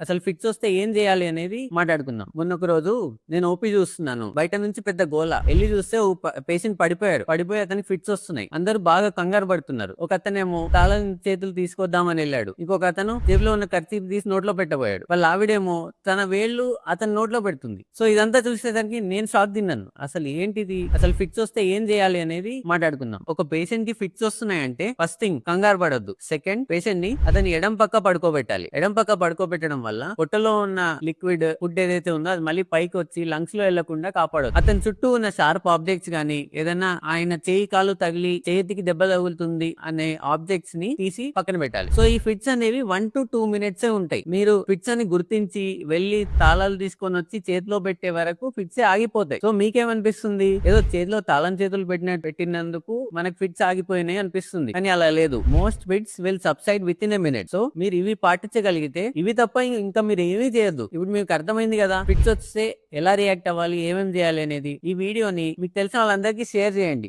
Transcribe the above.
అసలు ఫిక్స్ వస్తే ఏం చేయాలి అనేది మాట్లాడుకుందాం. మొన్న ఒక రోజు నేను ఓపీ చూస్తున్నాను. బయట నుంచి పెద్ద గోల. వెళ్ళి చూస్తే పేషెంట్ పడిపోయారు. పడిపోయి అతనికి ఫిట్స్ వస్తున్నాయి. అందరూ బాగా కంగారు పడుతున్నారు. ఒక అతనేమో తాళం చేతులు తీసుకొద్దామని వెళ్ళాడు. ఇంకొక అతను జేబులో ఉన్న ఖర్చు తీసి నోట్లో పెట్టబోయాడు. వాళ్ళ ఆవిడేమో తన వేళ్ళు అతని నోట్లో పెడుతుంది. సో ఇదంతా చూసేసరికి నేను షాక్ తిన్నాను. అసలు ఏంటిది? అసలు ఫిట్స్ వస్తే ఏం చేయాలి అనేది మాట్లాడుకుందాం. ఒక పేషెంట్కి ఫిట్స్ వస్తున్నాయంటే ఫస్ట్ థింగ్ కంగారు పడొద్దు. సెకండ్ పేషెంట్ని అతని ఎడం పక్క పడుకోబెట్టాలి. ఎడం పక్క పడుకోబెట్టడం వల్ల పొట్టలో ఉన్న లిక్విడ్ ఫుడ్ ఏదైతే ఉందో అది మళ్ళీ పైకి వచ్చి లంగ్స్లో వెళ్ళకుండా కాపాడదు అతని చుట్టూ ఉన్న షార్ప్ ఆబ్జెక్ట్స్ గానీ ఏదైనా ఆయన చేయి కాలు తగిలి చేతికి దెబ్బ తగులుతుంది అనే ఆబ్జెక్ట్స్ని తీసి పక్కన పెట్టాలి. సో ఈ ఫిట్స్ అనేవి వన్ టు టూ మినిట్స్ ఉంటాయి. మీరు ఫిట్స్ అని గుర్తించి వెళ్ళి తాళాలు తీసుకొని వచ్చి చేతిలో పెట్టే వరకు ఫిట్స్ ఆగిపోతాయి. సో మీకేమనిపిస్తుంది? ఏదో చేతిలో తాళం చేతులు పెట్టిన పెట్టినందుకు మనకు ఫిట్స్ ఆగిపోయినాయి అనిపిస్తుంది. కానీ అలా లేదు. Most fits will subside within a minute. So మీరు ఇవి పాటించగలిగితే ఇవి తప్ప ఇంకా మీరు ఏమీ చేయొద్దు. ఇప్పుడు మీకు అర్థమైంది కదా? ఫిట్స్ వస్తే ఎలా రియాక్ట్ అవ్వాలి? ఏమేమి చేయాలి అనేది ఈ వీడియోని మీకు తెలిసిన వాళ్ళందరికీ షేర్ చేయండి.